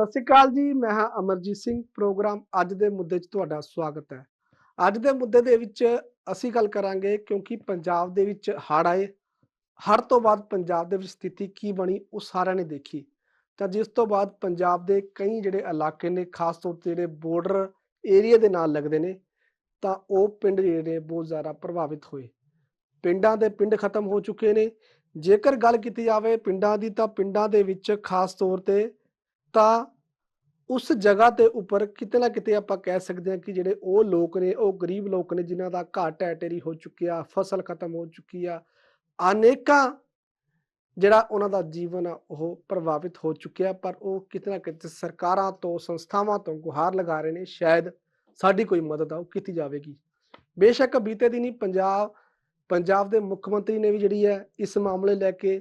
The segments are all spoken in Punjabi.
ਸਤਿ ਸ਼੍ਰੀ ਅਕਾਲ ਜੀ, ਮੈਂ ਹਾਂ ਅਮਰਜੀਤ ਸਿੰਘ, ਪ੍ਰੋਗਰਾਮ ਅੱਜ ਦੇ ਮੁੱਦੇ 'ਚ ਤੁਹਾਡਾ ਸਵਾਗਤ ਹੈ। ਅੱਜ ਦੇ ਮੁੱਦੇ ਦੇ ਵਿੱਚ ਅਸੀਂ ਗੱਲ ਕਰਾਂਗੇ ਕਿਉਂਕਿ ਪੰਜਾਬ ਦੇ ਵਿੱਚ ਹੜ੍ਹ ਆਏ। ਹੜ੍ਹ ਤੋਂ ਬਾਅਦ ਪੰਜਾਬ ਦੇ ਵਿੱਚ ਸਥਿਤੀ ਕੀ ਬਣੀ, ਉਹ ਸਾਰਿਆਂ ਨੇ ਦੇਖੀ। ਤਾਂ ਜਿਸ ਤੋਂ ਬਾਅਦ ਪੰਜਾਬ ਦੇ ਕਈ ਜਿਹੜੇ ਇਲਾਕੇ ਨੇ, ਖਾਸ ਤੌਰ ਤੇ ਜਿਹੜੇ ਬਾਰਡਰ ਏਰੀਆ ਦੇ ਨਾਲ ਲੱਗਦੇ ਨੇ, ਤਾਂ ਉਹ ਪਿੰਡ ਜਿਹੜੇ ਨੇ ਬਹੁਤ ਜ਼ਿਆਦਾ ਪ੍ਰਭਾਵਿਤ ਹੋਏ। ਪਿੰਡਾਂ ਦੇ ਪਿੰਡ ਖਤਮ ਹੋ ਚੁੱਕੇ ਨੇ। ਜੇਕਰ ਗੱਲ ਕੀਤੀ ਜਾਵੇ ਪਿੰਡਾਂ ਦੀ, ਤਾਂ ਪਿੰਡਾਂ ਦੇ ਵਿੱਚ ਖਾਸ ਤੌਰ ਤੇ ਤਾਂ ਉਸ ਜਗ੍ਹਾ ਦੇ ਉੱਪਰ ਕਿਤੇ ਨਾ ਕਿਤੇ ਆਪਾਂ ਕਹਿ ਸਕਦੇ ਹਾਂ ਕਿ ਜਿਹੜੇ ਉਹ ਲੋਕ ਨੇ, ਉਹ ਗਰੀਬ ਲੋਕ ਨੇ ਜਿਨ੍ਹਾਂ ਦਾ ਘਰ ਢਹਿ ਢੇਰੀ ਹੋ ਚੁੱਕਿਆ ਫਸਲ ਖਤਮ ਹੋ ਚੁੱਕੀ ਆ, ਅਨੇਕਾਂ ਜਿਹੜਾ ਉਹਨਾਂ ਦਾ ਜੀਵਨ ਆ, ਉਹ ਪ੍ਰਭਾਵਿਤ ਹੋ ਚੁੱਕਿਆ ਪਰ ਉਹ ਕਿਤੇ ਨਾ ਕਿਤੇ ਸਰਕਾਰਾਂ ਤੋਂ, ਸੰਸਥਾਵਾਂ ਤੋਂ ਗੁਹਾਰ ਲਗਾ ਰਹੇ ਨੇ, ਸ਼ਾਇਦ ਸਾਡੀ ਕੋਈ ਮਦਦ ਆ, ਉਹ ਕੀਤੀ ਜਾਵੇਗੀ। ਬੇਸ਼ੱਕ ਬੀਤੇ ਦਿਨੀ ਪੰਜਾਬ ਪੰਜਾਬ ਦੇ ਮੁੱਖ ਮੰਤਰੀ ਨੇ ਵੀ ਜਿਹੜੀ ਹੈ, ਇਸ ਮਾਮਲੇ ਲੈ ਕੇ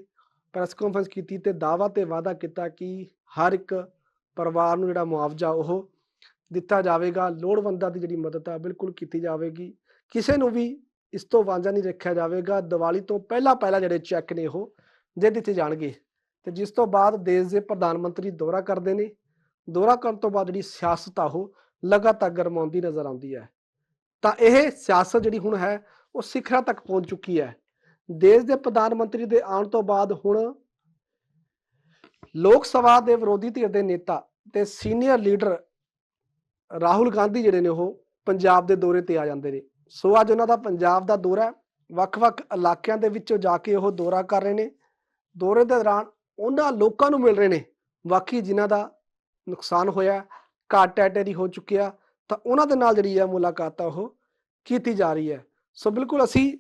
ਪ੍ਰੈਸ ਕਾਨਫਰੰਸ ਕੀਤੀ ਤੇ ਦਾਅਵਾ ਤੇ ਵਾਅਦਾ ਕੀਤਾ ਕਿ ਹਰ ਇੱਕ ਪਰਿਵਾਰ ਨੂੰ ਜਿਹੜਾ ਮੁਆਵਜ਼ਾ ਉਹ ਦਿੱਤਾ ਜਾਵੇਗਾ, ਲੋੜਵੰਦਾਂ ਦੀ ਜਿਹੜੀ ਮਦਦ ਆ, ਬਿਲਕੁਲ ਕੀਤੀ ਜਾਵੇਗੀ। ਕਿਸੇ ਨੂੰ ਵੀ ਇਸ ਤੋਂ ਵਾਂਝਾ ਨਹੀਂ ਰੱਖਿਆ ਜਾਵੇਗਾ। ਦੀਵਾਲੀ ਤੋਂ ਪਹਿਲਾਂ ਪਹਿਲਾਂ ਜਿਹੜੇ ਚੈੱਕ ਨੇ ਉਹ ਦੇ ਦਿੱਤੇ ਜਾਣਗੇ। ਤੇ ਜਿਸ ਤੋਂ ਬਾਅਦ ਦੇਸ਼ ਦੇ ਪ੍ਰਧਾਨ ਮੰਤਰੀ ਦੌਰਾ ਕਰਦੇ ਨੇ। ਦੌਰਾ ਕਰਨ ਤੋਂ ਬਾਅਦ ਜਿਹੜੀ ਸਿਆਸਤ ਆ, ਉਹ ਲਗਾਤਾਰ ਗਰਮਾਉਂਦੀ ਨਜ਼ਰ ਆਉਂਦੀ ਹੈ। ਤਾਂ ਇਹ ਸਿਆਸਤ ਜਿਹੜੀ ਹੁਣ ਹੈ, ਉਹ ਸਿਖਰਾਂ ਤੱਕ ਪਹੁੰਚ ਚੁੱਕੀ ਹੈ। ਦੇਸ਼ ਦੇ ਪ੍ਰਧਾਨ ਮੰਤਰੀ ਦੇ ਆਉਣ ਤੋਂ ਬਾਅਦ ਹੁਣ ਲੋਕ ਸਭਾ ਦੇ ਵਿਰੋਧੀ ਧਿਰ ਦੇ ਨੇਤਾ ਤੇ ਸੀਨੀਅਰ ਲੀਡਰ ਰਾਹੁਲ ਗਾਂਧੀ ਜਿਹੜੇ ਨੇ ਉਹ ਪੰਜਾਬ ਦੇ ਦੌਰੇ ਤੇ ਆ ਜਾਂਦੇ ਨੇ। ਸੋ ਅੱਜ ਉਹਨਾਂ ਦਾ ਪੰਜਾਬ ਦਾ ਦੌਰਾ ਹੈ। ਵੱਖ-ਵੱਖ ਇਲਾਕਿਆਂ ਦੇ ਵਿੱਚੋਂ ਜਾ ਕੇ ਉਹ ਦੌਰਾ ਕਰ ਰਹੇ ਨੇ। ਦੌਰੇ ਦੇ ਦੌਰਾਨ ਉਹਨਾਂ ਲੋਕਾਂ ਨੂੰ ਮਿਲ ਰਹੇ ਨੇ। ਵਾਕਈ ਜਿਨ੍ਹਾਂ ਦਾ ਨੁਕਸਾਨ ਹੋਇਆ, ਘਾਟ ਟੈਟੇਰੀ ਹੋ ਚੁੱਕਿਆ ਤਾਂ ਉਹਨਾਂ ਦੇ ਨਾਲ ਜਿਹੜੀ ਹੈ ਮੁਲਾਕਾਤ ਆ ਉਹ ਕੀਤੀ ਜਾ ਰਹੀ ਹੈ। ਸੋ ਬਿਲਕੁਲ ਅਸੀਂ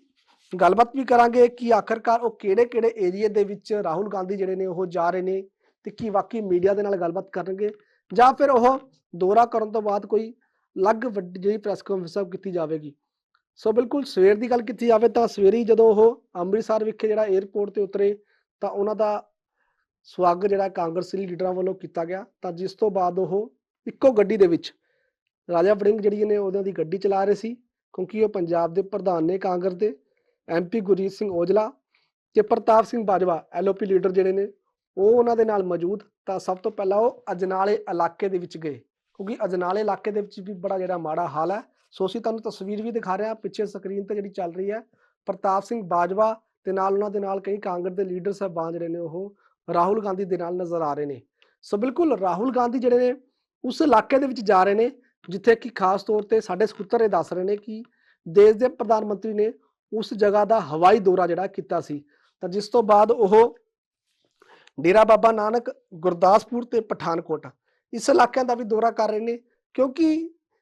ਗੱਲਬਾਤ ਵੀ ਕਰਾਂਗੇ ਕਿ ਆਖਰਕਾਰ ਉਹ ਕਿਹੜੇ-ਕਿਹੜੇ ਏਰੀਏ ਦੇ ਵਿੱਚ ਰਾਹੁਲ ਗਾਂਧੀ ਜਿਹੜੇ ਨੇ ਉਹ ਜਾ ਰਹੇ ਨੇ। ਤੇ ਕੀ ਵਾਕਈ ਮੀਡੀਆ ਦੇ ਨਾਲ ਗੱਲਬਾਤ ਕਰਨਗੇ ਜਾਂ ਫਿਰ ਉਹ ਦੌਰਾ ਕਰਨ ਤੋਂ ਬਾਅਦ ਕੋਈ ਅਲੱਗ ਵੱਡੀ ਜਿਹੜੀ ਪ੍ਰੈਸ ਕਾਨਫਰੰਸ ਕੀਤੀ ਜਾਵੇਗੀ। ਸੋ ਬਿਲਕੁਲ ਸਵੇਰ ਦੀ ਗੱਲ ਕੀਤੀ ਜਾਵੇ ਤਾਂ ਸਵੇਰੇ ਜਦੋਂ ਉਹ ਅੰਮ੍ਰਿਤਸਰ ਵਿਖੇ ਜਿਹੜਾ 에ਅਰਪੋਰਟ ਤੇ ਉਤਰੇ ਤਾਂ ਉਹਨਾਂ ਦਾ ਸਵਾਗਤ ਜਿਹੜਾ ਕਾਂਗਰਸੀ ਲੀਡਰਾਂ ਵੱਲੋਂ ਕੀਤਾ ਗਿਆ ਤਾਂ ਜਿਸ ਤੋਂ ਬਾਅਦ ਉਹ ਇੱਕੋ ਗੱਡੀ ਦੇ ਵਿੱਚ ਰਾਜਾ ਵੜਿੰਗ ਜਿਹੜੀ ਨੇ ਉਹਨਾਂ ਦੀ ਗੱਡੀ ਚਲਾ ਰਹੇ ਸੀ ਕਿਉਂਕਿ ਉਹ ਪੰਜਾਬ ਦੇ ਪ੍ਰਧਾਨ ਨੇ ਕਾਂਗਰਸ ਦੇ ਐਮਪੀ ਗੁਰਜੀਤ ਸਿੰਘ ਔਜਲਾ ਤੇ ਪ੍ਰਤਾਪ ਸਿੰਘ ਬਾਜਵਾ ਐਲਓਪੀ ਲੀਡਰ ਜਿਹੜੇ ਨੇ ਉਹ ਉਹਨਾਂ ਦੇ ਨਾਲ ਮੌਜੂਦ, ਤਾਂ ਸਭ ਤੋਂ ਪਹਿਲਾਂ ਉਹ ਅਜਨਾਲੇ ਇਲਾਕੇ ਦੇ ਵਿੱਚ ਗਏ, ਕਿਉਂਕਿ ਅਜਨਾਲੇ ਇਲਾਕੇ ਦੇ ਵਿੱਚ ਵੀ ਬੜਾ ਜਿਹੜਾ ਮਾੜਾ ਹਾਲ ਹੈ। ਸੋ ਅਸੀਂ ਤੁਹਾਨੂੰ ਤਸਵੀਰ ਵੀ ਦਿਖਾ ਰਹੇ ਹਾਂ, ਪਿੱਛੇ ਸਕਰੀਨ ਤੇ ਜਿਹੜੀ ਚੱਲ ਰਹੀ ਹੈ। ਪ੍ਰਤਾਪ ਸਿੰਘ ਬਾਜਵਾ ਤੇ ਨਾਲ ਉਹਨਾਂ ਦੇ ਨਾਲ ਕਈ ਕਾਂਗਰਸ ਦੇ ਲੀਡਰ ਸਾਹਿਬਾਨ ਜਿਹੜੇ ਨੇ ਉਹ ਰਾਹੁਲ ਗਾਂਧੀ ਦੇ ਨਾਲ ਨਜ਼ਰ ਆ ਰਹੇ ਨੇ। ਸੋ ਬਿਲਕੁਲ ਰਾਹੁਲ ਗਾਂਧੀ ਜਿਹੜੇ ਨੇ ਉਸ ਇਲਾਕੇ ਦੇ ਵਿੱਚ ਜਾ ਰਹੇ ਨੇ, ਜਿੱਥੇ ਕਿ ਖਾਸ ਤੌਰ ਤੇ ਸਾਡੇ ਸਕੂਤਰ ਇਹ ਦੱਸ ਰਹੇ ਨੇ ਕਿ ਦੇਸ਼ ਦੇ ਪ੍ਰਧਾਨ ਮੰਤਰੀ ਨੇ ਉਸ ਜਗ੍ਹਾ ਦਾ ਹਵਾਈ ਦੌਰਾ ਜਿਹੜਾ ਕੀਤਾ ਸੀ। ਤਾਂ ਜਿਸ ਤੋਂ ਬਾਅਦ ਉਹ ਡੇਰਾ ਬਾਬਾ ਨਾਨਕ, ਗੁਰਦਾਸਪੁਰ ਤੇ ਪਠਾਨਕੋਟ। ਇਸ ਇਲਾਕਿਆਂ ਦਾ ਵੀ ਦੌਰਾ ਕਰ ਰਹੇ ਨੇ, ਕਿਉਂਕਿ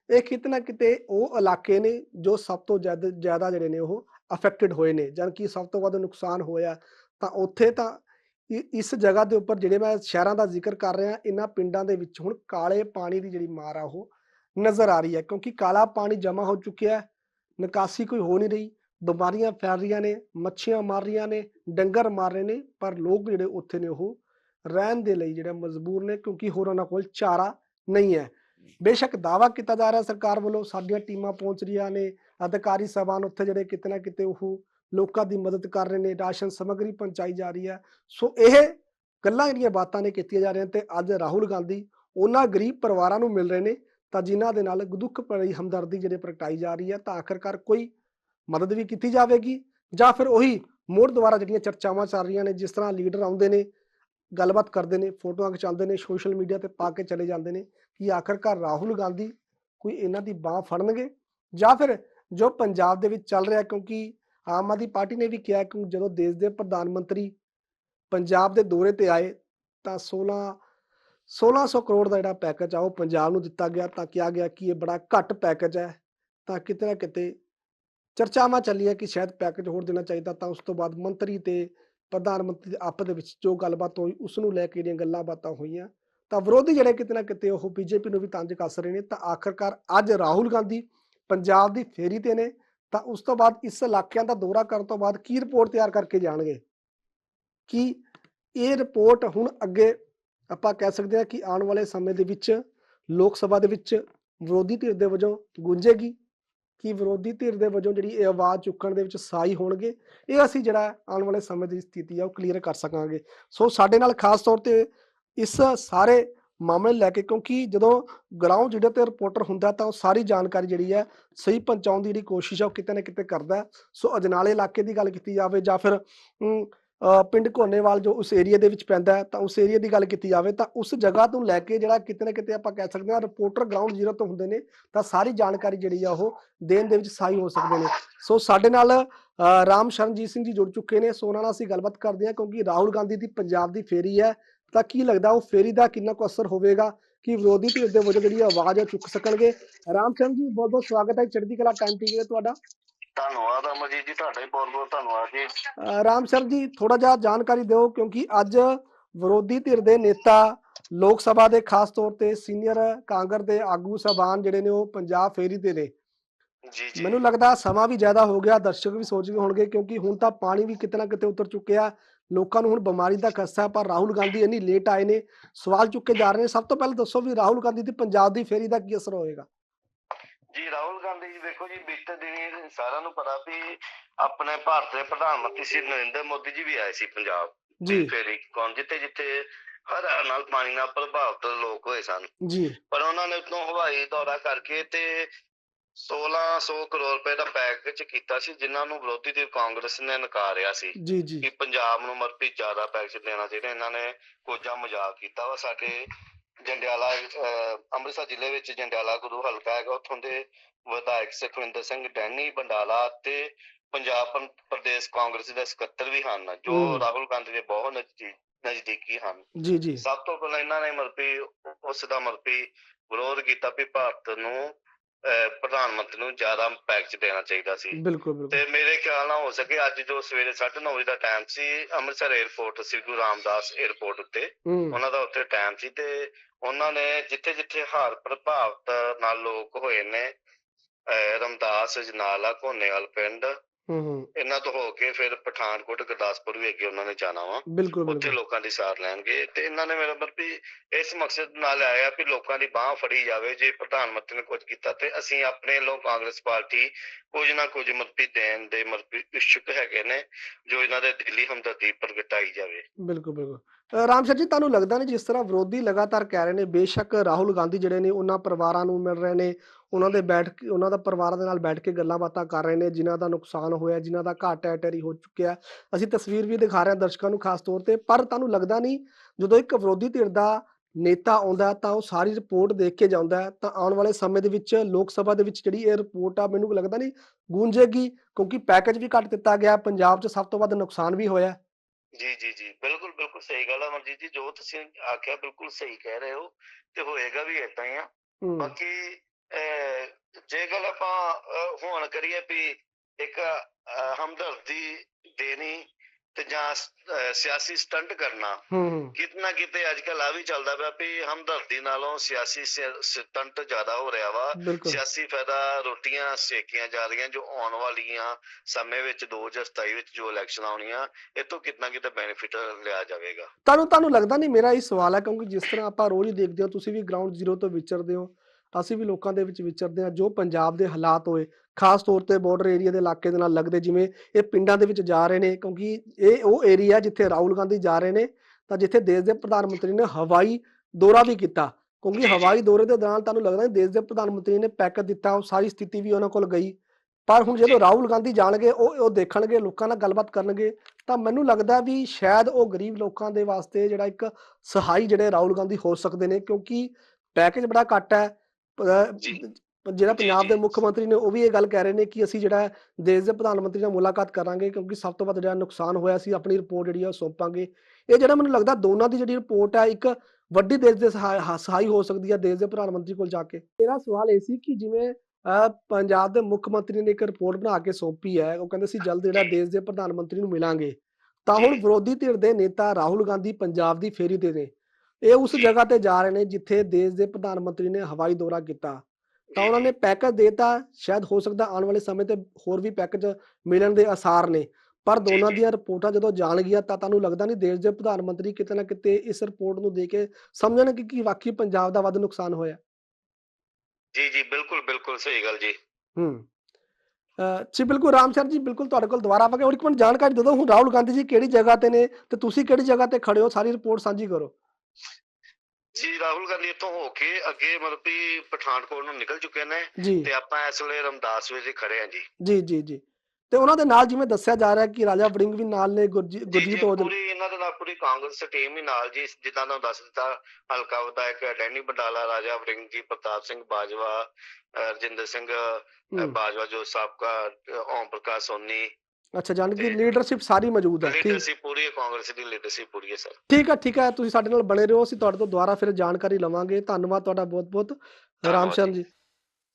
ਇਹ ਕਿਤੇ ਨਾ ਕਿਤੇ ਉਹ ਇਲਾਕੇ ਨੇ ਜੋ ਸਭ ਤੋਂ ਜ਼ਿਆਦਾ ਜ਼ਿਆਦਾ ਜਿਹੜੇ ਨੇ ਉਹ ਅਫੈਕਟਡ ਹੋਏ ਨੇ। ਜਦ ਕਿ ਸਭ ਤੋਂ ਵੱਧ ਨੁਕਸਾਨ ਹੋਇਆ, ਤਾਂ ਉੱਥੇ ਤਾਂ ਇਸ ਜਗ੍ਹਾ ਦੇ ਉੱਪਰ ਜਿਹੜੇ ਮੈਂ ਸ਼ਹਿਰਾਂ ਦਾ ਜ਼ਿਕਰ ਕਰ ਰਿਹਾ ਇਹਨਾਂ ਪਿੰਡਾਂ ਦੇ ਵਿੱਚ ਹੁਣ ਕਾਲੇ ਪਾਣੀ ਦੀ ਜਿਹੜੀ ਮਾਰ ਆ ਉਹ ਨਜ਼ਰ ਆ ਰਹੀ ਹੈ, ਕਿਉਂਕਿ ਕਾਲਾ ਪਾਣੀ ਜਮ੍ਹਾਂ ਹੋ ਚੁੱਕਿਆ ਨਿਕਾਸੀ ਕੋਈ ਹੋ ਨਹੀਂ ਰਹੀ। ਬਿਮਾਰੀਆਂ ਫੈਲ ਰਹੀਆਂ ਨੇ, ਮੱਛੀਆਂ ਮਾਰ ਰਹੀਆਂ ਨੇ, ਡੰਗਰ ਮਾਰ ਰਹੇ ਨੇ, ਪਰ ਲੋਕ ਜਿਹੜੇ ਉੱਥੇ ਨੇ ਉਹ ਰਹਿਣ ਦੇ ਲਈ ਜਿਹੜੇ ਮਜਬੂਰ ਨੇ ਕਿਉਂਕਿ ਹੋਰ ਉਹਨਾਂ ਕੋਲ ਚਾਰਾ ਨਹੀਂ ਹੈ। ਬੇਸ਼ੱਕ ਦਾਵਾ ਕੀਤਾ ਜਾ ਰਿਹਾ ਸਰਕਾਰ ਵੱਲੋਂ, ਸਾਡੀਆਂ ਟੀਮਾਂ ਪਹੁੰਚ ਰਹੀਆਂ ਨੇ, ਅਧਿਕਾਰੀ ਸਭਾਨ ਉੱਥੇ ਜਿਹੜੇ ਕਿਤੇ ਨਾ ਕਿਤੇ ਉਹ ਲੋਕਾਂ ਦੀ ਮਦਦ ਕਰ ਰਹੇ ਨੇ, ਰਾਸ਼ਨ ਸਮੱਗਰੀ ਪਹੁੰਚਾਈ ਜਾ ਰਹੀ ਹੈ। ਸੋ ਇਹ ਗੱਲਾਂ ਜਿਹੜੀਆਂ ਬਾਤਾਂ ਨੇ ਕੀਤੀਆਂ ਜਾ ਰਹੀਆਂ ਤੇ ਅੱਜ ਰਾਹੁਲ ਗਾਂਧੀ ਉਹਨਾਂ ਗਰੀਬ ਪਰਿਵਾਰਾਂ ਨੂੰ ਮਿਲ ਰਹੇ ਨੇ ਤਾਂ ਜਿਨ੍ਹਾਂ ਦੇ ਨਾਲ ਦੁੱਖ ਭਰੀ ਹਮਦਰਦੀ ਜਿਹੜੇ ਪ੍ਰਗਟਾਈ ਜਾ ਰਹੀ ਹੈ ਤਾਂ ਆਖਰਕਾਰ ਕੋਈ ਮਦਦ ਵੀ ਕੀਤੀ ਜਾਵੇਗੀ ਜਾਂ ਫਿਰ ਉਹੀ ਮੋੜ ਦੁਆਰਾ ਜਿਹੜੀਆਂ ਚਰਚਾਵਾਂ ਚੱਲ ਰਹੀਆਂ ਨੇ, ਜਿਸ ਤਰ੍ਹਾਂ ਲੀਡਰ ਆਉਂਦੇ ਨੇ, ਗੱਲਬਾਤ ਕਰਦੇ ਨੇ, ਫੋਟੋਆਂ ਖਿਚਾਉਂਦੇ ਨੇ, ਸੋਸ਼ਲ ਮੀਡੀਆ ਤੇ ਪਾ ਕੇ ਚਲੇ ਜਾਂਦੇ ਨੇ ਕਿ ਆਖਰਕਾਰ ਰਾਹੁਲ ਗਾਂਧੀ ਕੋਈ ਇਹਨਾਂ ਦੀ ਬਾਹ ਫੜਨਗੇ ਜਾਂ ਫਿਰ ਜੋ ਪੰਜਾਬ ਦੇ ਵਿੱਚ ਚੱਲ ਰਿਹਾ ਕਿਉਂਕਿ ਆਮ ਆਦਮੀ ਪਾਰਟੀ ਨੇ ਵੀ ਕਿਹਾ ਕਿ ਜਦੋਂ ਦੇਸ਼ ਦੇ ਪ੍ਰਧਾਨ ਮੰਤਰੀ ਪੰਜਾਬ ਦੇ ਦੌਰੇ ਤੇ ਆਏ ਤਾਂ 16 1600 ਕਰੋੜ ਦਾ ਜਿਹੜਾ ਪੈਕੇਜ ਆ ਉਹ ਪੰਜਾਬ ਨੂੰ ਦਿੱਤਾ ਗਿਆ ਤਾਂ ਕਿਹਾ ਗਿਆ ਕਿ ਇਹ ਬੜਾ ਘੱਟ ਪੈਕੇਜ ਹੈ ਤਾਂ ਕਿਤੇ ਨਾ ਕਿਤੇ ਚਰਚਾਵਾਂ ਚੱਲੀਆਂ ਕਿ ਸ਼ਾਇਦ ਪੈਕੇਜ ਹੋਰ ਦੇਣਾ ਚਾਹੀਦਾ ਤਾਂ ਉਸ ਤੋਂ ਬਾਅਦ ਮੰਤਰੀ ਤੇ ਪ੍ਰਧਾਨ ਮੰਤਰੀ ਦੇ ਆਪਸ ਦੇ ਵਿੱਚ ਜੋ ਗੱਲਬਾਤ ਹੋਈ, ਉਸ ਨੂੰ ਲੈ ਕੇ ਜਿਹੜੀਆਂ ਗੱਲਾਂ ਬਾਤਾਂ ਹੋਈਆਂ, ਤਾਂ ਵਿਰੋਧੀ ਜਿਹੜੇ ਕਿਤੇ ਨਾ ਕਿਤੇ ਉਹ ਬੀਜੇਪੀ ਨੂੰ ਵੀ ਤੰਜ ਕੱਸ ਰਹੇ ਨੇ, ਤਾਂ ਆਖਰਕਾਰ ਅੱਜ ਰਾਹੁਲ ਗਾਂਧੀ ਪੰਜਾਬ ਦੀ ਫੇਰੀ ਤੇ ਨੇ, ਤਾਂ ਉਸ ਤੋਂ ਬਾਅਦ ਇਸ ਇਲਾਕਿਆਂ ਦਾ ਦੌਰਾ ਕਰਨ ਤੋਂ ਬਾਅਦ ਕੀ ਰਿਪੋਰਟ ਤਿਆਰ ਕਰਕੇ ਜਾਣਗੇ? ਕਿ ਇਹ ਰਿਪੋਰਟ ਹੁਣ ਅੱਗੇ ਆਪਾਂ ਕਹਿ ਸਕਦੇ ਹਾਂ ਕਿ ਆਉਣ ਵਾਲੇ ਸਮੇਂ ਦੇ ਵਿੱਚ ਲੋਕ ਸਭਾ ਦੇ ਵਿੱਚ ਵਿਰੋਧੀ ਧਿਰ ਦੇ ਵਜੋਂ ਗੂੰਜੇਗੀ? ਕਿ ਵਿਰੋਧੀ ਧਿਰ ਦੇ ਵਜੋਂ ਜਿਹੜੀ ਇਹ ਆਵਾਜ਼ ਚੁੱਕਣ ਦੇ ਵਿੱਚ ਸਾਈ ਹੋਣਗੇ, ਇਹ ਅਸੀਂ ਜਿਹੜਾ ਆਉਣ ਵਾਲੇ ਸਮੇਂ ਦੀ ਸਥਿਤੀ ਆ ਉਹ ਕਲੀਅਰ ਕਰ ਸਕਾਂਗੇ। ਸੋ ਸਾਡੇ ਨਾਲ ਖਾਸ ਤੌਰ ਤੇ ਇਸ ਸਾਰੇ ਮਾਮਲੇ ਨੂੰ ਲੈ ਕੇ, ਕਿਉਂਕਿ ਜਦੋਂ ਗਰਾਊਂਡ ਜਿਹੜੇ ਤੇ ਰਿਪੋਰਟਰ ਹੁੰਦਾ ਤਾਂ ਉਹ ਸਾਰੀ ਜਾਣਕਾਰੀ ਜਿਹੜੀ ਹੈ ਸਹੀ ਪਹੁੰਚਾਉਣ ਦੀ ਜਿਹੜੀ ਕੋਸ਼ਿਸ਼ ਹੈ ਉਹ ਕਿਤੇ ਨਾ ਕਿਤੇ ਕਰਦਾ। ਸੋ ਅਜਨਾਲੇ ਇਲਾਕੇ ਦੀ ਗੱਲ ਕੀਤੀ ਜਾਵੇ ਜਾਂ ਫਿਰ ਪਿੰਡ ਘੋਨੇਵਾਲ ਜੋ ਉਸ ਏਰੀਆ ਦੇ ਵਿੱਚ ਪੈਂਦਾ ਤਾਂ ਉਸ ਏਰੀਆ ਦੀ ਗੱਲ ਕੀਤੀ ਜਾਵੇ ਤਾਂ ਉਸ ਜਗ੍ਹਾ ਤੋਂ ਲੈ ਕੇ ਜਿਹੜਾ ਕਿਤੇ ਨਾ ਕਿਤੇ ਆਪਾਂ ਕਹਿ ਸਕਦੇ ਹਾਂ ਰਿਪੋਰਟਰ ਗਰਾਊਂਡ ਜ਼ੀਰੋ ਤੋਂ ਹੁੰਦੇ ਨੇ ਤਾਂ ਸਾਰੀ ਜਾਣਕਾਰੀ ਜਿਹੜੀ ਆ ਉਹ ਦੇਣ ਦੇ ਵਿੱਚ ਸਹਾਈ ਹੋ ਸਕਦੇ ਨੇ। ਸੋ ਸਾਡੇ ਨਾਲ ਅ, ਰਾਮ ਸ਼ਰਨਜੀਤ ਸਿੰਘ ਜੀ ਜੁੜ ਚੁੱਕੇ ਨੇ ਸੋ ਉਹਨਾਂ ਨਾਲ ਅਸੀਂ ਗੱਲਬਾਤ ਕਰਦੇ ਹਾਂ ਕਿਉਂਕਿ ਰਾਹੁਲ ਗਾਂਧੀ ਦੀ ਪੰਜਾਬ ਦੀ ਫੇਰੀ ਹੈ ਤਾਂ ਕੀ ਲੱਗਦਾ ਉਹ ਫੇਰੀ ਦਾ ਕਿੰਨਾ ਕੁ ਅਸਰ ਹੋਵੇਗਾ ਕਿ ਵਿਰੋਧੀ ਧਿਰ ਦੇ ਵਜੋਂ ਜਿਹੜੀ ਆਵਾਜ਼ ਉਹ ਚੁੱਕ ਸਕਣਗੇ? ਰਾਮ ਸ਼ਰਨ ਜੀ ਬਹੁਤ ਬਹੁਤ ਸਵਾਗਤ ਹੈ ਚੜ੍ਹਦੀ ਕਲਾ ਟਾਈਮ ਟੀਵੀ ਤੇ ਤੁਹਾਡਾ। ਧੰਨਵਾਦ ਅਮਰਜੀਤ ਜੀ ਤੁਹਾਡਾ ਵੀ ਬਹੁਤ ਬਹੁਤ ਧੰਨਵਾਦ ਜੀ। ਰਾਮ ਸ਼ਰਨ ਜੀ ਥੋੜਾ ਜਿਹਾ ਜਾਣਕਾਰੀ ਦਿਓ ਕਿਉਂਕਿ ਅੱਜ ਵਿਰੋਧੀ ਧਿਰ ਦੇ ਨੇਤਾ ਲੋਕ ਸਭਾ ਦੇ ਖਾਸ ਤੌਰ ਤੇ ਸੀਨੀਅਰ ਕਾਂਗਰਸ ਦੇ ਆਗੂ ਸਭਾਨ ਜਿਹੜੇ ਨੇ ਉਹ ਪੰਜਾਬ ਫੇਰੀ ਤੇ ਨੇ। ਜੀ ਜੀ। ਮੈਨੂੰ ਲੱਗਦਾ ਸਮਾਂ ਵੀ ਜ਼ਿਆਦਾ ਹੋ ਗਿਆ ਦਰਸ਼ਕ ਵੀ ਸੋਚ ਰਹੇ ਹੋਣਗੇ ਕਿਉਂਕਿ ਹੁਣ ਤਾਂ ਪਾਣੀ ਵੀ ਕਿਤੇ ਨਾ ਕਿਤੇ ਉਤਰ ਚੁੱਕਿਆ ਲੋਕਾਂ ਨੂੰ ਹੁਣ ਬਿਮਾਰੀ ਦਾ ਖਸਾ ਹੈ ਪਰ ਰਾਹੁਲ ਗਾਂਧੀ ਇੰਨੀ ਲੇਟ ਆਏ ਨੇ। ਸਵਾਲ ਚੁੱਕੇ ਜਾ ਰਹੇ ਨੇ। ਸਭ ਤੋਂ ਪਹਿਲਾਂ ਦੱਸੋ ਵੀ ਰਾਹੁਲ ਗਾਂਧੀ ਦੀ ਪੰਜਾਬ ਦੀ ਫੇਰੀ ਦਾ ਕੀ ਅਸਰ ਹੋਏਗਾ? ਜੀ ਰਾਹੁਲ ਗਾਂਧੀ ਜੀ ਵੇਖੋ ਜੀ ਬੀਤੇ ਦਿਨੀ ਸਾਰਿਆਂ ਨੂੰ ਪਤਾ ਵੀ ਆਪਣੇ ਭਾਰਤ ਦੇ ਪ੍ਰਧਾਨ ਮੰਤਰੀ ਸ਼੍ਰੀ ਨਰਿੰਦਰ ਮੋਦੀ ਜੀ ਵੀ ਆਏ ਸੀ ਪੰਜਾਬ। ਜੀ। ਫੇਰੀ ਕੌਣ? ਜਿੱਥੇ ਜਿੱਥੇ ਹੜ੍ਹਾਂ ਨਾਲ ਪਾਣੀ ਨਾਲ ਪ੍ਰਭਾਵਿਤ ਲੋਕ ਹੋਏ ਸਨ। ਜੀ। ਪਰ ਉਹਨਾਂ ਨੇ ਉਤੋਂ ਹਵਾਈ ਦੌਰਾ ਕਰਕੇ ਤੇ 1600 ਕਰੋੜ ਰੁਪਏ ਦਾ ਪੈਕੇਜ ਕੀਤਾ ਸੀ ਜਿਨ੍ਹਾਂ ਨੂੰ ਵਿਰੋਧੀ ਧਿਰ ਕਾਂਗਰਸ ਨੇ ਨਕਾਰਿਆ ਸੀ ਜੀ ਜੀ। ਕਿ ਪੰਜਾਬ ਨੂੰ ਮਰਪੀ ਜ਼ਿਆਦਾ ਪੈਕੇਜ ਦੇਣਾ ਚਾਹੀਦਾ। ਇਹਨਾਂ ਨੇ ਕੋਝਾ ਮਜ਼ਾਕ ਕੀਤਾ ਵਾ ਸਾਡੇ ਜੰਡਿਆਲਾ ਅੰਮ੍ਰਿਤਸਰ ਜ਼ਿਲ੍ਹੇ ਵਿੱਚ ਜੰਡਿਆਲਾ ਗੁਰੂ ਹਲਕਾ ਹੈਗਾ। ਉੱਥੋਂ ਦੇ ਵਿਧਾਇਕ ਸੁਖਵਿੰਦਰ ਸਿੰਘ ਡੈਨੀ ਬੰਡਾਲਾ ਤੇ ਪੰਜਾਬ ਪ੍ਰਦੇਸ਼ ਕਾਂਗਰਸ ਦੇ ਸਕੱਤਰ ਵੀ ਹਨ ਜੋ। ਰਾਹੁਲ ਗਾਂਧੀ ਦੇ ਬਹੁਤ ਨਜ਼ਦੀਕ ਨਜ਼ਦੀਕੀ ਹਨ। ਜੀ ਜੀ। ਸਭ ਤੋਂ ਪਹਿਲਾਂ ਇਹਨਾਂ ਨੇ ਮਰਪੀ ਉਸ ਦਾ ਮਰਪੀ ਵਿਰੋਧ ਕੀਤਾ ਵੀ ਭਾਰਤ ਨੂੰ ਪ੍ਰਧਾਨ ਮੰਤਰੀ ਨੂੰ ਜ਼ਿਆਦਾ ਪੈਕੇਜ ਦੇਣਾ ਚਾਹੀਦਾ ਸੀ। ਬਿਲਕੁਲ ਤੇ ਮੇਰੇ ਖਿਆਲ ਨਾਲ ਹੋ ਸਕੇ ਅੱਜ ਜੋ ਸਵੇਰੇ 9:30 ਵਜੇ ਦਾ ਟਾਈਮ ਸੀ ਅੰਮ੍ਰਿਤਸਰ 에ਅਰਪੋਰਟ ਸ੍ਰੀ ਗੁਰੂ ਰਾਮਦਾਸ 에ਅਰਪੋਰਟ ਉੱਤੇ ਉਹਨਾਂ ਦਾ ਉੱਥੇ ਟਾਈਮ ਸੀ ਤੇ ਉਹਨਾਂ ਨੇ ਜਿੱਥੇ ਜਿੱਥੇ ਹਾਰ ਪ੍ਰਭਾਵਿਤ ਨਾਲ ਲੋਕ ਹੋਏ ਨੇ ਰਮਦਾਸ ਜਨਾਲਾ ਘੋਨੇਵਾਲ ਪਿੰਡ ਹੂੰ ਹੂੰ। ਇਹਨਾਂ ਤੋਂ ਹੋ ਕੇ ਫਿਰ ਪਠਾਨਕੋਟ ਗੁਰਦਾਸਪੁਰ ਵੀ ਅੱਗੇ ਉਹਨਾਂ ਨੇ ਜਾਣਾ ਵਾ। ਬਿਲਕੁਲ ਉੱਥੇ ਲੋਕਾਂ ਦੀ ਸਾਰ ਲੈਣਗੇ। ਤੇ ਇਹਨਾਂ ਨੇ ਮੇਰਾ ਮਤਲਬ ਵੀ ਇਸ ਮਕਸਦ ਨਾਲ ਆਇਆ ਵੀ ਲੋਕਾਂ ਦੀ ਬਾਹ ਫੜੀ ਜਾਵੇ ਜੇ ਪ੍ਰਧਾਨ ਮੰਤਰੀ ਨੇ ਕੁਝ ਕੀਤਾ ਤੇ ਅਸੀਂ ਆਪਣੇ ਲੋਕ ਕਾਂਗਰਸ ਪਾਰਟੀ ਕੁਝ ਨਾ ਕੁਝ ਮਤਲਬ ਦੇਣ ਦੇ ਮਤਲਬ ਇਛੁਕ ਹੈਗੇ ਨੇ ਜੋ ਇਹਨਾਂ ਦੇ ਦਿੱਲੀ ਹਮਦਰਦੀ ਪ੍ਰਗਟਾਈ ਜਾਵੇ। ਬਿਲਕੁਲ ਬਿਲਕੁਲ। ਰਾਮ ਸ਼ਰ ਜੀ ਤੁਹਾਨੂੰ ਲੱਗਦਾ ਨਹੀਂ ਜਿਸ ਤਰ੍ਹਾਂ ਵਿਰੋਧੀ ਲਗਾਤਾਰ ਕਹਿ ਰਹੇ ਨੇ ਬੇਸ਼ੱਕ ਰਾਹੁਲ ਗਾਂਧੀ ਜਿਹੜੇ ਨੇ ਉਹਨਾਂ ਪਰਿਵਾਰਾਂ ਨੂੰ ਮਿਲ ਰਹੇ ਨੇ ਉਹਨਾਂ ਦੇ ਬੈਠ ਕੇ ਉਹਨਾਂ ਦਾ ਪਰਿਵਾਰਾਂ ਦੇ ਨਾਲ ਬੈਠ ਕੇ ਗੱਲਾਂ ਬਾਤਾਂ ਕਰ ਰਹੇ ਨੇ ਜਿਨ੍ਹਾਂ ਦਾ ਨੁਕਸਾਨ ਹੋਇਆ ਜਿਨ੍ਹਾਂ ਦਾ ਘਾਟਾ ਟੈਰੀ ਹੋ ਚੁੱਕਿਆ। ਅਸੀਂ ਤਸਵੀਰ ਵੀ ਦਿਖਾ ਰਹੇ ਹਾਂ ਦਰਸ਼ਕਾਂ ਨੂੰ ਖਾਸ ਤੌਰ ਤੇ ਪਰ ਤੁਹਾਨੂੰ ਲੱਗਦਾ ਨਹੀਂ ਜਦੋਂ ਇੱਕ ਵਿਰੋਧੀ ਧਿਰ ਦਾ ਨੇਤਾ ਆਉਂਦਾ ਤਾਂ ਉਹ ਸਾਰੀ ਰਿਪੋਰਟ ਦੇਖ ਕੇ ਜਾਂਦਾ ਤਾਂ ਆਉਣ ਵਾਲੇ ਸਮੇਂ ਦੇ ਵਿੱਚ ਲੋਕ ਸਭਾ ਦੇ ਵਿੱਚ ਜਿਹੜੀ ਇਹ ਰਿਪੋਰਟ ਆ ਮੈਨੂੰ ਲੱਗਦਾ ਨਹੀਂ ਗੂੰਜੇਗੀ ਕਿਉਂਕਿ ਪੈਕੇਜ ਵੀ ਕੱਟ ਦਿੱਤਾ ਗਿਆ ਪੰਜਾਬ 'ਚ ਸਭ ਤੋਂ ਵੱਧ ਨੁਕਸਾਨ ਵੀ ਹੋਇਆ। ਜੀ ਜੀ ਜੀ ਬਿਲਕੁਲ ਬਿਲਕੁਲ ਸਹੀ ਗੱਲ ਹੈ ਮਨਜੀਤ ਜੀ ਜੋ ਤੁਸੀਂ ਆਖਿਆ ਬਿਲਕੁਲ ਸਹੀ ਕਹਿ ਰਹੇ ਹੋ ਤੇ ਹੋਏਗਾ ਵੀ ਇਦਾਂ ਹੀ ਆ। ਬਾਕੀ ਜੇ ਗੱਲ ਆਪਾਂ ਹੁਣ ਕਰੀਏ ਵੀ ਇੱਕ ਹਮਦਰਦੀ ਦੇਣੀ ਤੇ ਜਾਂ ਸਿਆਸੀ ਸਟੰਟ ਕਰਨਾ ਕਿਤਨਾ ਕਿਤੇ ਅੱਜ ਕੱਲ ਆ ਵੀ ਚੱਲਦਾ ਪਿਆ ਵੀ ਹਮਦਰਦੀ ਨਾਲੋਂ ਸਿਆਸੀ ਸਟੰਟ ਜ਼ਿਆਦਾ ਹੋ ਰਿਹਾ ਵਾ। ਸਿਆਸੀ ਫਾਇਦਾ ਰੋਟੀਆਂ ਸੇਕੀਆਂ ਜਾ ਰਹੀਆਂ ਜੋ ਆਉਣ ਵਾਲੀਆਂ ਸਮੇਂ ਵਿੱਚ 2027 ਵਿੱਚ ਜੋ ਇਲੈਕਸ਼ਨ ਆਉਣੀਆਂ ਇਹ ਤੋਂ ਕਿਤਨਾ ਕਿਤੇ ਬੈਨੀਫਿਟ ਲਿਆ ਜਾਵੇਗਾ। ਤੁਹਾਨੂੰ ਤੁਹਾਨੂੰ ਲੱਗਦਾ ਨਹੀਂ ਮੇਰਾ ਇਹ ਸਵਾਲ ਹੈ ਕਿਉਂਕਿ ਜਿਸ ਤਰ੍ਹਾਂ ਆਪਾਂ ਰੋਜ਼ ਹੀ ਦੇਖਦੇ ਹੋ ਤੁਸੀਂ ਵੀ ਗਰਾਊਂਡ ਜ਼ੀਰੋ ਤੋਂ ਵਿਚਰਦੇ ਹੋ। ਅਸੀਂ ਵੀ ਲੋਕਾਂ ਦੇ ਵਿੱਚ ਵਿਚਰਦੇ ਹਾਂ ਜੋ ਪੰਜਾਬ ਦੇ ਹਾਲਾਤ ਹੋਏ ਖਾਸ ਤੌਰ ਤੇ ਬਾਰਡਰ ਏਰੀਆ ਦੇ ਇਲਾਕੇ ਦੇ ਨਾਲ ਲੱਗਦੇ ਜਿਵੇਂ ਇਹ ਪਿੰਡਾਂ ਦੇ ਵਿੱਚ ਜਾ ਰਹੇ ਨੇ ਕਿਉਂਕਿ ਇਹ ਉਹ ਏਰੀਆ ਜਿੱਥੇ ਰਾਹੁਲ ਗਾਂਧੀ ਜਾ ਰਹੇ ਨੇ ਤਾਂ ਜਿੱਥੇ ਦੇਸ਼ ਦੇ ਪ੍ਰਧਾਨ ਮੰਤਰੀ ਨੇ ਹਵਾਈ ਦੌਰਾ ਵੀ ਕੀਤਾ ਕਿਉਂਕਿ। ਹਵਾਈ ਦੌਰੇ ਦੇ ਦੌਰਾਨ ਤੁਹਾਨੂੰ ਲੱਗਦਾ ਦੇਸ਼ ਦੇ ਪ੍ਰਧਾਨ ਮੰਤਰੀ ਨੇ ਪੈਕੇਜ ਦਿੱਤਾ ਉਹ ਸਾਰੀ ਸਥਿਤੀ ਵੀ ਉਹਨਾਂ ਕੋਲ ਗਈ ਪਰ ਹੁਣ ਜਦੋਂ। ਰਾਹੁਲ ਗਾਂਧੀ ਜਾਣਗੇ ਉਹ ਉਹ ਦੇਖਣਗੇ ਲੋਕਾਂ ਨਾਲ ਗੱਲਬਾਤ ਕਰਨਗੇ ਤਾਂ ਮੈਨੂੰ ਲੱਗਦਾ ਵੀ ਸ਼ਾਇਦ ਉਹ ਗਰੀਬ ਲੋਕਾਂ ਦੇ ਵਾਸਤੇ ਜਿਹੜਾ ਇੱਕ ਸਹਾਈ ਜਿਹੜੇ ਰਾਹੁਲ ਗਾਂਧੀ ਹੋ ਸਕਦੇ ਨੇ ਕਿਉਂਕਿ ਪੈਕੇਜ ਬੜਾ ਘੱਟ ਹੈ। ਜਿਹੜਾ ਪੰਜਾਬ ਦੇ। ਮੁੱਖ ਮੰਤਰੀ ਨੇ ਉਹ ਵੀ ਇਹ ਗੱਲ ਕਹਿ ਰਹੇ ਨੇ ਕਿ ਅਸੀਂ ਜਿਹੜਾ ਦੇਸ਼ ਦੇ ਪ੍ਰਧਾਨ ਮੰਤਰੀ ਨਾਲ ਮੁਲਾਕਾਤ ਕਰਾਂਗੇ ਕਿਉਂਕਿ ਸਭ ਤੋਂ ਵੱਧ ਜਿਹੜਾ ਨੁਕਸਾਨ ਹੋਇਆ ਸੀ ਆਪਣੀ ਰਿਪੋਰਟ ਜਿਹੜੀ ਆ ਉਹ ਸੌਂਪਾਂਗੇ। ਇਹ ਜਿਹੜਾ ਮੈਨੂੰ ਲੱਗਦਾ ਦੋਨਾਂ ਦੀ ਜਿਹੜੀ ਰਿਪੋਰਟ ਹੈ ਇੱਕ ਵੱਡੀ ਦੇਸ਼ ਦੇ ਸਹਾਈ ਹੋ ਸਕਦੀ ਹੈ ਦੇਸ਼ ਦੇ ਪ੍ਰਧਾਨ ਮੰਤਰੀ ਕੋਲ ਜਾ ਕੇ। ਮੇਰਾ ਸਵਾਲ ਇਹ ਸੀ ਕਿ ਜਿਵੇਂ ਪੰਜਾਬ ਦੇ ਮੁੱਖ ਮੰਤਰੀ ਨੇ ਇੱਕ ਰਿਪੋਰਟ ਬਣਾ ਕੇ ਸੌਂਪੀ ਹੈ ਉਹ ਕਹਿੰਦੇ ਸੀ ਜਲਦ ਜਿਹੜਾ ਦੇਸ਼ ਦੇ ਪ੍ਰਧਾਨ ਮੰਤਰੀ ਨੂੰ ਮਿਲਾਂਗੇ। ਤਾਂ ਹੁਣ। ਵਿਰੋਧੀ ਧਿਰ ਦੇ ਨੇਤਾ ਰਾਹੁਲ ਗਾਂਧੀ ਪੰਜਾਬ ਦੀ ਫੇਰੀ ਤੇ ਨੇ ਇਹ ਉਸ ਜਗ੍ਹਾ ਤੇ ਜਾ ਰਹੇ ਨੇ ਜਿੱਥੇ ਦੇਸ਼ ਦੇ ਪ੍ਰਧਾਨ ਮੰਤਰੀ ਨੇ ਹਵਾਈ ਦੌਰਾ ਕੀਤਾ। ਤਾਂ ਉਹਨਾਂ ਨੇ ਪੈਕੇਜ ਦੇਤਾ ਸ਼ਾਇਦ ਹੋ ਸਕਦਾ ਆਉਣ ਵਾਲੇ ਸਮੇਂ ਤੇ ਹੋਰ ਵੀ ਪੈਕੇਜ ਮਿਲਣ ਦੇ ਆਸਾਰ ਨੇ। ਪਰ ਦੋਨਾਂ। ਦੀਆਂ ਰਿਪੋਰਟਾਂ ਜਦੋਂ ਜਾਣਗੀਆਂ ਤਾਂ ਤੁਹਾਨੂੰ ਲੱਗਦਾ ਨਹੀਂ ਦੇਸ਼ ਦੇ ਪ੍ਰਧਾਨ ਮੰਤਰੀ ਕਿਤੇ ਨਾ ਕਿਤੇ ਇਸ ਰਿਪੋਰਟ ਨੂੰ ਦੇ ਕੇ ਸਮਝਣਗੇ ਕਿ ਵਾਕਈ ਪੰਜਾਬ ਦਾ ਵੱਧ ਨੁਕਸਾਨ ਹੋਇਆ? ਜੀ ਜੀ ਬਿਲਕੁਲ ਬਿਲਕੁਲ ਸਹੀ ਗੱਲ ਜੀ। ਹੂੰ। ਜੀ ਬਿਲਕੁਲ ਰਾਮ ਸਰ ਜੀ ਬਿਲਕੁਲ ਤੁਹਾਡੇ ਕੋਲ ਦੁਬਾਰਾ ਆਵਾਂਗੇ ਹੋਰ ਇੱਕ ਮਿੰਟ ਜਾਣਕਾਰੀ ਦੇ ਦਿਓ ਹੁਣ ਰਾਹੁਲ ਗਾਂਧੀ ਜੀ ਕਿਹੜੀ ਜਗ੍ਹਾ ਤੇ ਨੇ ਤੇ ਤੁਸੀਂ ਕਿਹੜੀ ਜਗ੍ਹਾ ਤੇ ਖੜੇ ਹੋ ਸਾਰੀ ਰਿਪੋਰਟ ਸਾਂਝੀ ਕਰੋ। ਜੀ ਰਾਹੁਲ ਗਾਂਧੀ ਇੱਥੋਂ ਹੋ ਕੇ ਅੱਗੇ ਮਤਲਬ ਵੀ ਪਠਾਨਕੋਟ ਨੂੰ ਨਿਕਲ ਚੁੱਕੇ ਨੇ ਤੇ ਆਪਾਂ ਇਸ ਵੇਲੇ ਰਮਦਾਸ ਵਿੱਚ ਖੜੇ ਹਾਂ ਜੀ। ਜੀ ਜੀ ਜੀ। ਤੇ ਉਹਨਾਂ ਦੇ ਨਾਲ ਜਿਵੇਂ ਦੱਸਿਆ ਜਾ ਰਿਹਾ ਕਿ ਰਾਜਾ ਵੜਿੰਗ ਵੀ ਨਾਲ ਨੇ ਗੁਰਜੀਤ ਔਜਲਾ ਪੂਰੀ ਇਹਨਾਂ ਦੇ ਨਾਲ ਪੂਰੀ ਕਾਂਗਰਸ ਟੀਮ ਹੀ ਨਾਲ ਜੀ ਜਿੱਦਾਂ ਤੁਹਾਨੂੰ ਦੱਸ ਦਿੱਤਾ ਹਲਕਾ ਵਿਧਾਇਕ ਡੈਨੀ ਬੰਡਾਲਾ ਰਾਜਾ ਵੜਿੰਗ ਜੀ ਪ੍ਰਤਾਪ ਸਿੰਘ ਬਾਜਵਾ ਰਜਿੰਦਰ ਸਿੰਘ ਬਾਜਵਾ ਜੋ ਸਾਬਕਾ ਓਮ ਪ੍ਰਕਾਸ਼ ਸੋਨੀ ਅੱਛਾ ਜਾਣੀ ਕਿ ਲੀਡਰਸ਼ਿਪ ਸਾਰੀ ਮੌਜੂਦ ਹੈ ਠੀਕ। ਲੀਡਰਸ਼ਿਪ ਪੂਰੀ ਹੈ ਕਾਂਗਰਸ ਦੀ ਲੀਡਰਸ਼ਿਪ ਪੂਰੀ ਹੈ ਸਰ। ਠੀਕ ਹੈ ਠੀਕ ਹੈ ਤੁਸੀਂ ਸਾਡੇ ਨਾਲ ਬਣੇ ਰਹੋ ਅਸੀਂ ਤੁਹਾਡੇ ਤੋਂ ਦੁਬਾਰਾ ਫਿਰ ਜਾਣਕਾਰੀ ਲਵਾਂਗੇ। ਧੰਨਵਾਦ ਤੁਹਾਡਾ ਬਹੁਤ ਬਹੁਤ। ਰਾਮ ਧੰਨਵਾਦ ਸ਼ਰਨ ਜੀ।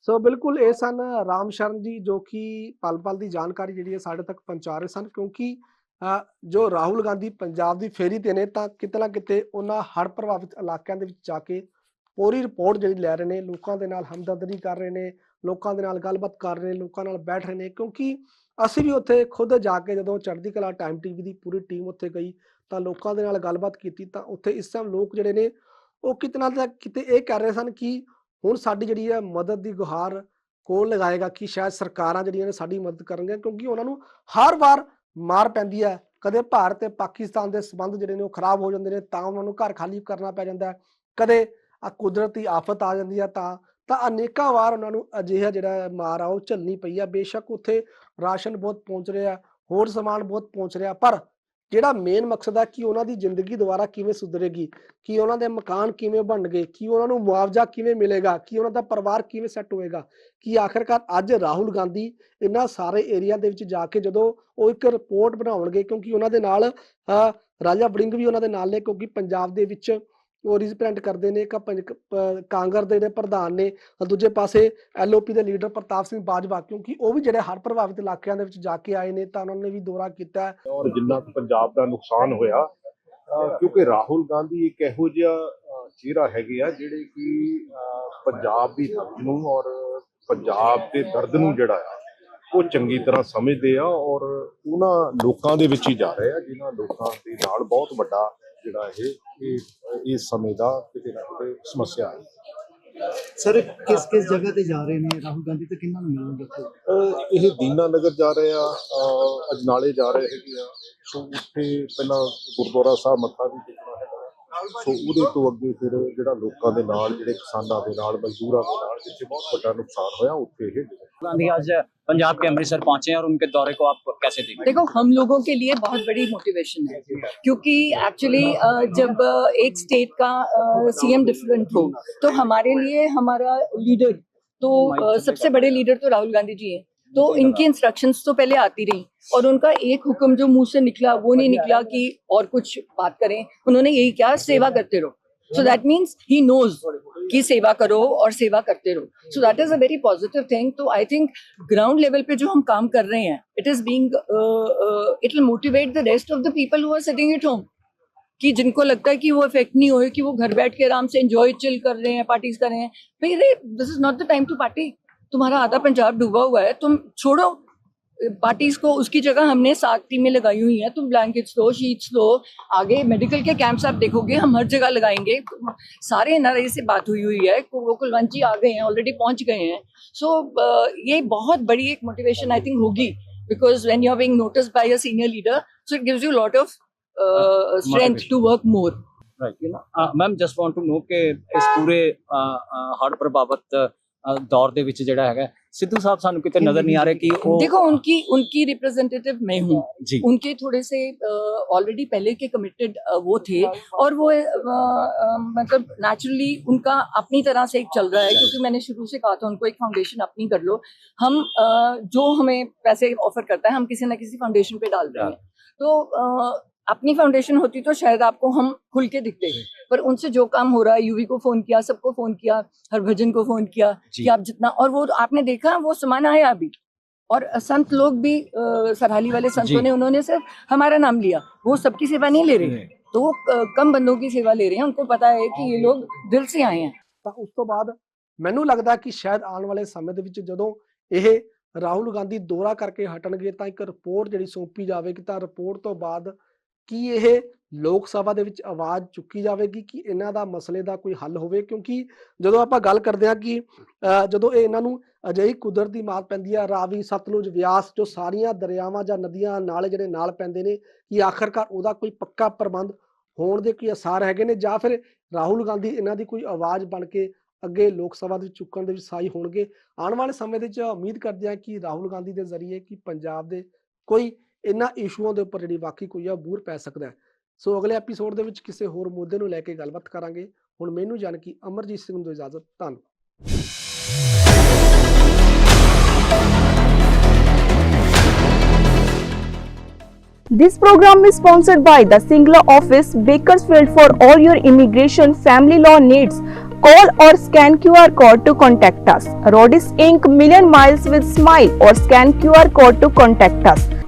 ਸੋ ਬਿਲਕੁਲ ਇਹ ਸਨ ਰਾਮ ਸ਼ਰਨ ਜੀ ਜੋ ਕਿ ਪਲ ਪਲ ਦੀ ਜਾਣਕਾਰੀ ਜਿਹੜੀ ਹੈ ਸਾਡੇ ਤੱਕ ਪਹੁੰਚਾ ਰਹੇ ਸਨ ਕਿਉਂਕਿ ਜੋ ਰਾਹੁਲ ਗਾਂਧੀ ਪੰਜਾਬ ਦੀ ਫੇਰੀ ਤੇ ਨੇ ਤਾਂ ਕਿਤੇ ਨਾ ਕਿਤੇ ਉਹਨਾਂ ਹੜ੍ਹ ਪ੍ਰਭਾਵਿਤ ਇਲਾਕਿਆਂ ਦੇ ਵਿੱਚ ਜਾ ਕੇ ਪੂਰੀ ਰਿਪੋਰਟ ਜਿਹੜੀ ਲੈ ਰਹੇ ਨੇ ਲੋਕਾਂ ਦੇ ਨਾਲ ਹਮਦਰਦੀ ਕਰ ਰਹੇ ਨੇ ਲੋਕਾਂ ਦੇ ਨਾਲ ਗੱਲਬਾਤ ਕਰ ਰਹੇ ਨੇ, ਲੋਕਾਂ ਨਾਲ ਬੈਠ ਰਹੇ ਨੇ, ਕਿਉਂਕਿ ਅਸੀਂ ਵੀ ਉੱਥੇ ਖੁਦ ਜਾ ਕੇ ਜਦੋਂ ਚੜ੍ਹਦੀ ਕਲਾ ਟਾਈਮ ਟੀਵੀ ਦੀ ਪੂਰੀ ਟੀਮ ਉੱਥੇ ਗਈ, ਤਾਂ ਲੋਕਾਂ ਦੇ ਨਾਲ ਗੱਲਬਾਤ ਕੀਤੀ, ਤਾਂ ਉੱਥੇ ਇਸ ਟਾਈਮ ਲੋਕ ਜਿਹੜੇ ਨੇ, ਉਹ ਕਿਤਨਾ ਨਾ ਕਿਤੇ ਇਹ ਕਰ ਰਹੇ ਸਨ ਕਿ ਹੁਣ ਸਾਡੀ ਜਿਹੜੀ ਹੈ ਮਦਦ ਦੀ ਗੁਹਾਰ ਕੋਲ ਲਗਾਏਗਾ ਕਿ ਸ਼ਾਇਦ ਸਰਕਾਰਾਂ ਜਿਹੜੀਆਂ ਨੇ ਸਾਡੀ ਮਦਦ ਕਰਨਗੀਆਂ, ਕਿਉਂਕਿ ਉਹਨਾਂ ਨੂੰ ਹਰ ਵਾਰ ਮਾਰ ਪੈਂਦੀ ਹੈ। ਕਦੇ ਭਾਰਤ ਤੇ ਪਾਕਿਸਤਾਨ ਦੇ ਸਬੰਧ ਜਿਹੜੇ ਨੇ ਉਹ ਖਰਾਬ ਹੋ ਜਾਂਦੇ ਨੇ, ਤਾਂ ਉਹਨਾਂ ਨੂੰ ਘਰ ਖਾਲੀ ਕਰਨਾ ਪੈ ਜਾਂਦਾ ਹੈ। ਕਦੇ ਆ ਕੁਦਰਤੀ ਆਫਤ ਆ ਜਾਂਦੀ ਹੈ, ਤਾਂ ਤਾਂ ਅਨੇਕਾਂ ਵਾਰ ਉਹਨਾਂ ਨੂੰ ਅਜਿਹਾ ਜਿਹੜਾ ਮਾਰ ਆ, ਉਹ ਝੱਲਣੀ ਪਈ ਆ। ਬੇਸ਼ੱਕ ਉੱਥੇ ਰਾਸ਼ਨ ਬਹੁਤ ਪਹੁੰਚ ਰਿਹਾ, ਹੋਰ ਸਮਾਨ ਬਹੁਤ ਪਹੁੰਚ ਰਿਹਾ, ਪਰ ਜਿਹੜਾ ਮੇਨ ਮਕਸਦ ਹੈ ਕਿ ਉਹਨਾਂ ਦੀ ਜ਼ਿੰਦਗੀ ਦੁਬਾਰਾ ਕਿਵੇਂ ਸੁਧਰੇਗੀ, ਕਿ ਉਹਨਾਂ ਦੇ ਮਕਾਨ ਕਿਵੇਂ ਬਣਨਗੇ, ਕਿ ਉਹਨਾਂ ਨੂੰ ਮੁਆਵਜ਼ਾ ਕਿਵੇਂ ਮਿਲੇਗਾ, ਕਿ ਉਹਨਾਂ ਦਾ ਪਰਿਵਾਰ ਕਿਵੇਂ ਸੈੱਟ ਹੋਏਗਾ ਕਿ ਆਖਰਕਾਰ ਅੱਜ ਰਾਹੁਲ ਗਾਂਧੀ ਇਹਨਾਂ ਸਾਰੇ ਏਰੀਆ ਦੇ ਵਿੱਚ ਜਾ ਕੇ ਜਦੋਂ ਉਹ ਇੱਕ ਰਿਪੋਰਟ ਬਣਾਉਣਗੇ, ਕਿਉਂਕਿ ਉਹਨਾਂ ਦੇ ਨਾਲ ਰਾਜਾ ਵੜਿੰਗ ਵੀ ਉਹਨਾਂ ਦੇ ਨਾਲ ਨੇ, ਕਿਉਂਕਿ ਪੰਜਾਬ ਦੇ ਵਿੱਚ ਉਹ ਰਿਪਰੈਜ਼ੈਂਟ ਕਰਦੇ ਨੇ, ਇੱਕ ਪੰਜ- ਦੇ ਜਿਹੜੇ ਪ੍ਰਧਾਨ ਨੇ ਦੂਜੇ ਪਾਸੇ ਐਲਓਪੀ ਦੇ ਲੀਡਰ ਪ੍ਰਤਾਪ ਸਿੰਘ ਬਾਜਵਾ, ਕਿਉਂਕਿ ਉਹ ਵੀ ਜਿਹੜੇ ਹੜ੍ਹ ਪ੍ਰਭਾਵਿਤ ਇਲਾਕਿਆਂ ਦੇ ਵਿੱਚ ਜਾ ਕੇ ਆਏ ਨੇ, ਤਾਂ ਉਹਨਾਂ ਨੇ ਵੀ ਦੌਰਾ ਕੀਤਾ। ਔਰ ਜਿੰਨਾ ਪੰਜਾਬ ਦਾ ਨੁਕਸਾਨ ਹੋਇਆ ਕਿਉਂਕਿ ਰਾਹੁਲ ਗਾਂਧੀ ਇੱਕ ਇਹੋ ਜਿਹਾ ਚਿਹਰਾ ਹੈਗੇ ਆ, ਜਿਹੜੇ ਕਿ ਪੰਜਾਬ ਦੀ ਦਰਦ ਨੂੰ ਔਰ ਪੰਜਾਬ ਦੇ ਦਰਦ ਨੂੰ ਜਿਹੜਾ ਆ, ਉਹ ਚੰਗੀ ਤਰ੍ਹਾਂ ਸਮਝਦੇ ਆ ਔਰ ਉਹਨਾਂ ਲੋਕਾਂ ਦੇ ਵਿੱਚ ਹੀ ਜਾ ਰਹੇ ਆ, ਜਿਨ੍ਹਾਂ ਲੋਕਾਂ ਦੇ ਨਾਲ ਬਹੁਤ ਵੱਡਾ ਜਿਹੜਾ ਇਹ ਇਹ ਇਸ ਸਮੇਂ ਦਾ ਕਿਤੇ ਨਾ ਕਿਤੇ ਸਮੱਸਿਆ ਹੈ। ਸਰ ਕਿਸ ਕਿਸ ਜਗ੍ਹਾ ਤੇ ਜਾ ਰਹੇ ਨੇ? ਰਾਹੁਲ ਗਾਂਧੀ ਤੇ ਕਿੰਨਾਂ ਨੂੰ? ਮਿਲਣਗੇ ਉੱਥੇ? ਇਹ ਦੀਨਾ ਨਗਰ ਜਾ ਰਹੇ ਆ ਅਜਨਾਲੇ ਜਾ ਰਹੇ ਹੈਗੇ ਆ। ਸੋ ਉੱਥੇ ਪਹਿਲਾਂ ਗੁਰਦੁਆਰਾ ਸਾਹਿਬ ਮੱਥਾ ਵੀ ਹੈਗਾ ਸੋ ਉਹਦੇ ਤੋਂ ਅੱਗੇ ਫਿਰ ਜਿਹੜਾ ਲੋਕਾਂ ਦੇ ਨਾਲ ਜਿਹੜੇ ਕਿਸਾਨਾਂ ਦੇ ਨਾਲ ਮਜ਼ਦੂਰਾਂ ਦੇ ਨਾਲ ਜਿੱਥੇ ਬਹੁਤ ਵੱਡਾ ਨੁਕਸਾਨ ਹੋਇਆ ਉੱਥੇ ਇਹ गांधी आज पंजाब के अमृतसर पहुंचे हैं और उनके दौरे को आप कैसे देखते हैं देखो हम लोगों के लिए बहुत बड़ी मोटिवेशन है क्योंकि एक्चुअली जब अ, एक स्टेट का सीएम डिफरेंट हो तो हमारे लिए हमारा लीडर तो अ, सबसे बड़े लीडर तो राहुल गांधी जी हैं तो इनकी इंस्ट्रक्शंस तो पहले आती रही और उनका एक हुक्म जो मुँह से निकला वो नहीं निकला कि और कुछ बात करें। उन्होंने यही क्या सेवा करते रहो। So that means he knows कि सेवा करो और सेवा करते रहो। So that is a very positive thing तो आई थिंक ग्राउंड लेवल पे जो हम काम कर रहे हैं it is being it will motivate the rest of the people who are sitting at home कि जिनको लगता है कि वो इफ़ेक्ट नहीं हो कि वो घर बैठ के आराम से एंजॉय चिल कर रहे हैं पार्टीज़ कर रहे हैं। भाई this is not the time to party तुम्हारा आधा पंजाब डूबा हुआ है तुम छोड़ो। पार्टीज़ को उसकी जगह हमने सात टीमें लगाई हुई हैं तुम ब्लैंकेट्स लो शीट्स लो आगे मेडिकल के कैंप्स आप देखोगे हम हर जगह लगाएँगे। सारे एन से बात हुई हुई है कुलवंत जी आ गए हैं ऑलरेडी पहुँच गए हैं। सो so, ये बहुत बड़ी एक मोटिवेशन आई थिंक होगी because when you are being notice by a senior leader so it gives you lot of strength to work more ma'am just want to know के इस पूरे हार्ड पर बाबत ਦੌਰ ਦੇ ਵਿੱਚ ਜਿਹੜਾ ਹੈਗਾ ਸਿੱਧੂ ਸਾਹਿਬ ਸਾਨੂੰ ਕਿਤੇ ਨਜ਼ਰ ਨਹੀਂ ਆ ਰਿਹਾ ਕਿ ਉਹ देखो उनकी उनकी रिप्रेजेंटेटिव मैं हूँ जी उनके थोड़े से ऑलरेडी पहले के कमिटेड वो थे और वो अ, अ, मतलब नेचुरली उनका अपनी तरह से एक चल रहा है क्योंकि मैंने शुरू से कहा था उनको एक फाउंडेशन अपनी कर लो हम अ, जो हमें पैसे ऑफर करता है हम किसी ना किसी फाउंडेशन पे डाल रहे हैं तो अ, अपनी फाउंडेशन होती तो शायद आपको हम खुल के दिखते पर उनसे जो काम हो रहा है यूवी को फोन किया सबको फोन किया हरभजन को फोन किया जी कि आप जितना और वो आपने देखा वो सामान आया अभी और संत लोग भी अ, सरहाली वाले जी। संतों ने उन्होंने सिर्फ हमारा नाम लिया वो सबकी सेवा नहीं ले रहे तो वो अ, कम बंदों की सेवा ले रहे हैं उनको पता है कि ये लोग दिल से आए हैं ਤਾਂ ਉਸ ਤੋਂ ਬਾਅਦ ਮੈਨੂੰ ਲੱਗਦਾ ਕਿ ਸ਼ਾਇਦ ਆਉਣ ਵਾਲੇ ਸਮੇਂ ਦੇ ਵਿੱਚ ਜਦੋਂ ਇਹ ਰਾਹੁਲ ਗਾਂਧੀ ਦੌਰਾ ਕਰਕੇ ਹਟਣਗੇ ਤਾਂ ਇੱਕ ਰਿਪੋਰਟ ਜਿਹੜੀ ਸੌਂਪੀ ਜਾਵੇਗੀ ਤਾਂ ਰਿਪੋਰਟ ਤੋਂ ਬਾਅਦ ਕੀ ਇਹ ਲੋਕ ਸਭਾ ਦੇ ਵਿੱਚ ਆਵਾਜ਼ ਚੁੱਕੀ ਜਾਵੇਗੀ? ਕਿ ਇਹਨਾਂ ਦਾ ਮਸਲੇ ਦਾ ਕੋਈ ਹੱਲ ਹੋਵੇ? ਕਿਉਂਕਿ ਜਦੋਂ ਆਪਾਂ ਗੱਲ ਕਰਦੇ ਹਾਂ ਕਿ ਅਹ, ਜਦੋਂ ਇਹ ਇਹਨਾਂ ਨੂੰ ਅਜਿਹੀ ਕੁਦਰਤੀ ਮਾਰ ਪੈਂਦੀ ਆ ਰਾਵੀ ਸਤਲੁਜ ਵਿਆਸ ਜੋ ਸਾਰੀਆਂ ਦਰਿਆਵਾਂ ਜਾਂ ਨਦੀਆਂ ਨਾਲੇ ਜਿਹੜੇ ਨਾਲ ਪੈਂਦੇ ਨੇ ਕਿ ਆਖਰਕਾਰ ਉਹਦਾ ਕੋਈ ਪੱਕਾ ਪ੍ਰਬੰਧ ਹੋਣ ਦੇ ਕੋਈ ਅਸਾਰ ਹੈਗੇ ਨੇ? ਜਾਂ ਫਿਰ ਰਾਹੁਲ ਗਾਂਧੀ ਇਹਨਾਂ ਦੀ ਕੋਈ ਆਵਾਜ਼ ਬਣ ਕੇ ਅੱਗੇ ਲੋਕ ਸਭਾ ਦੇ ਚੁੱਕਣ ਦੇ ਵਿੱਚ ਸਾਈ ਹੋਣਗੇ? ਆਉਣ ਵਾਲੇ ਸਮੇਂ ਦੇ ਵਿੱਚ ਉਮੀਦ ਕਰਦੇ ਹਾਂ ਕਿ ਰਾਹੁਲ ਗਾਂਧੀ ਦੇ ਜ਼ਰੀਏ ਕਿ ਪੰਜਾਬ ਦੇ ਕੋਈ ਇਹਨਾਂ ਇਸ਼ੂਆਂ ਦੇ ਉੱਪਰ ਜਿਹੜੀ ਬਾਕੀ ਕੋਈ ਆ ਬੂਰ ਪੈ ਸਕਦਾ ਹੈ ਸੋ ਅਗਲੇ ਐਪੀਸੋਡ ਦੇ ਵਿੱਚ ਕਿਸੇ ਹੋਰ ਮੁੱਦੇ ਨੂੰ ਲੈ ਕੇ ਗੱਲਬਾਤ ਕਰਾਂਗੇ ਹੁਣ ਮੈਨੂੰ ਜਾਣਕੀ ਅਮਰਜੀਤ ਸਿੰਘ ਨੂੰ ਦਿਓ ਇਜਾਜ਼ਤ ਧੰਨਵਾਦ This program is sponsored by the Singla office, Bakersfield for all your immigration family law needs. Call or scan QR code to contact us. Rodis Inc. Million Miles with Smile or scan QR code to contact us.